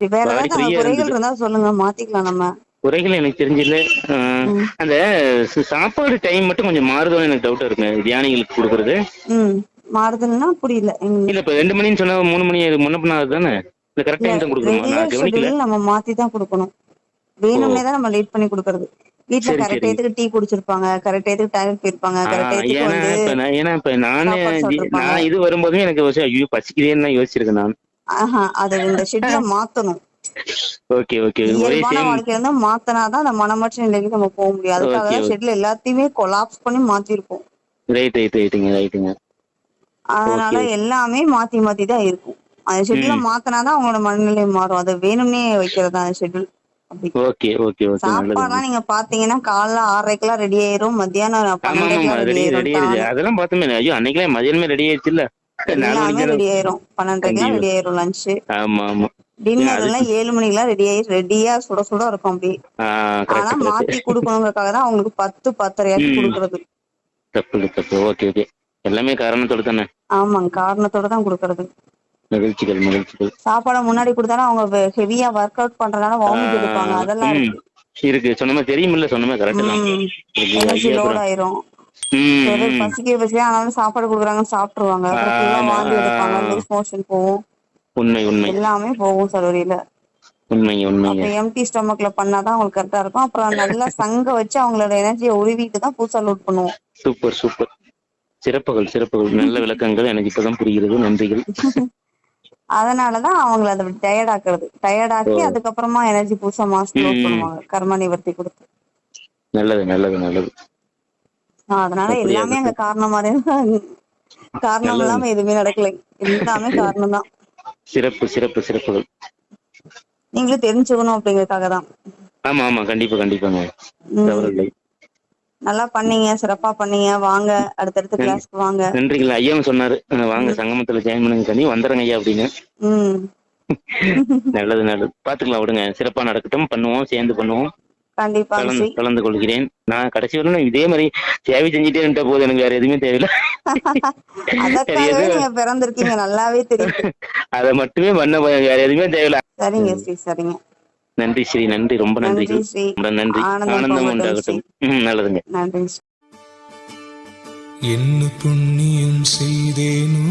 வேற ஏதாவது குறைகள் இருந்தா சொல்லுங்க மாத்திக்கலாம் நம்ம. குறைகள் எனக்கு ம். அந்த சாப்பாடு டைம் மட்டும் கொஞ்சம் மாறுதோன்னு எனக்கு டவுட் இருக்குங்க தியானிகளுக்கு கொடுக்கறது. மாறுதுன்னா புரியல. இல்ல இப்ப ரெண்டு மணின்னு சொன்னா மூணு மணி முன்ன பண்ண தானே? இல்ல கரெக்ட் டைம் தான் கொடுக்கணுமா? நம்ம மாத்தி தான் கொடுக்கணும். வேணும்னே தான் நம்ம லேட் பண்ணி கொடுக்கறது. வீட்ல கரெக்ட். டயத்துக்கு டீ குடிச்சிருப்பாங்க. கரெக்ட் டயத்துக்கு டாய்லெட் போயிருப்பாங்க. கரெக்ட் டயத்துக்கு வந்து இப்ப நான் ஏன்னா இப்ப நானே. நான் இது வரும்போதும் எனக்கு ஐயோ பசிக்குதேன்னு தான் யோசிச்சிருக்கேன் நான். அது இந்த ஷெட்யூல மாத்தணும். Okay okay. ஒரே இயல்பான சேம் வாழ்க்கையில இருந்து மாத்தினாதான் அந்த மனமற்ற நிலைக்கு நம்ம போக முடியும். அதுக்காக தான். ஷெட்யூல் எல்லாத்தையுமே கொலாப்ஸ் பண்ணி மாத்திருப்போம். ரைட் ரைட் ரைட்டுங்க ரைட்டுங்க அதனால. எல்லாமே மாத்தி மாத்தி தான் இருக்கும். அந்த ஷெட்யூல ம். மாத்தினாதான் அவங்களோட மனநிலை மாறும். அது வேணும்னே வைக்கிறது அந்த ஷெட்யூல் ஓகே ஓகே ஓகே. சாப்பாடுலாம் நீங்க பாத்தீங்கன்னா காலைல ஆறரைக்கெல்லாம் ரெடி ஆயிரும். மத்தியானம் ரெடி ஆயிரும் அதெல்லாம் பார்த்தோமே. ஐயோ அன்னைக்கெல்லாம் மதியானமே ரெடி ஆயிடுச்சு இல்ல நாலு எல்லாமே ரெடி ஆயிரும். பன்னெண்டரைக்கெல்லாம் ரெடி ஆயிரும் லஞ்ச் ஆமா ஆமா டின்னர் எல்லாம் ஏழு மணிக்கெல்லாம் ரெடி ஆயி ரெடியா சுட சுட இருக்கும் அப்படி ஆனா மாத்தி கொடுக்கணுங்கிறதுக்காக தான் அவங்களுக்கு பத்து பத்தரையாச்சு ம். கொடுக்கறது. தப்பு இல்ல, தப்பு. ஓகே ஓகே எல்லாமே காரணத்தோட தானே? ஆமாங்க காரணத்தோட தான் கொடுக்கறது. மகிழ்ச்சிகள் மகிழ்ச்சிகள். சாப்பாடை முன்னாடி கொடுத்தாலும் அவங்க ஹெவியா ஒர்க் அவுட் பண்றதுனால வாமிட் எடுப்பாங்க. அதெல்லாம். இருக்கு. சொன்னமே தெரியுமில்ல சொன்னமே கரெக்ட் தான். ஆயிரும். பசிக்க பசிக்க ஆனாலும் சாப்பாடு கொடுக்குறாங்கன்னு சாப்பிட்டுருவாங்க. அப்புறம் ஃபுல்லா ஆமா. வாந்தி எடுப்பாங்க லூஸ் மோஷன் போகும். உண்மை உண்மை. எல்லாமே போகும் சலோரியில உண்மைங்க உண்மைங்க அப்புறம் எம்டி ஸ்டொமக்ல பண்ணாதான் அவங்களுக்கு கரெக்டா இருக்கும். அப்புறம் நல்லா சங்க வச்சு அவங்களோட எனர்ஜியை உருவிட்டு தான் புதுசா லோட் பண்ணுவோம். Super super. சிறப்புகள் சிறப்புகள். நல்ல விளக்கங்கள் எனக்கு இப்பதான் புரிகிறது. நன்றிகள். அதனாலதான் அவங்கள அதை டயர்ட் ஆக்குறது. டயர்ட் ஆக்கி. அதுக்கப்புறமா எனர்ஜி புதுசா மாசம் லோட். பண்ணுவாங்க. கர்ம நிவர்த்தி கொடுத்து. நல்லது நல்லது நல்லது. அதனால எல்லாமே அங்க காரணமா காரணம். இல்லாம எதுவுமே நடக்கலை. எல்லாமே காரணம் தான். சிறப்பு சிறப்பு சிறப்புகள் நீங்களும் தெரிஞ்சுக்கணும் அப்படிங்கறதுக்காக தான். ஆமா ஆமா. கண்டிப்பா கண்டிப்பாங்க. தவறில்லை. நல்லா பண்ணீங்க. சிறப்பா பண்ணீங்க. வாங்க. அடுத்தடுத்த. கிளாஸ்க்கு வாங்க. நன்றிகள் ஐயாவும் சொன்னாரு. வாங்க. சங்கமத்துல ஜாயின் பண்ணுங்க. கனி வந்துடுறேங்க ஐயா அப்படின்னு. நல்லது நல்லது. பாத்துக்கலாம் விடுங்க. சிறப்பா நடக்கட்டும். பண்ணுவோம். சேர்ந்து பண்ணுவோம். கண்டிப்பா கலந்து கொள்கிறேன். நான் கடைசி வரணும் இதே மாதிரி சேவை செஞ்சுட்டே இருந்த போது எனக்கு வேற எதுவுமே தேவையில்ல. பிறந்திருக்கீங்க. நல்லாவே தெரியுது அதை மட்டுமே பண்ண. வேற எதுவுமே தேவையில்ல. சரிங்க ஸ்ரீ சரிங்க. நன்றி ஸ்ரீ நன்றி. ரொம்ப நன்றி நன்றி ஸ்ரீ. ரொம்ப நன்றி. ஆனந்தம் உண்டாகட்டும் நல்லதுங்க. நன்றி என்ன புண்ணியம் செய்தேனோ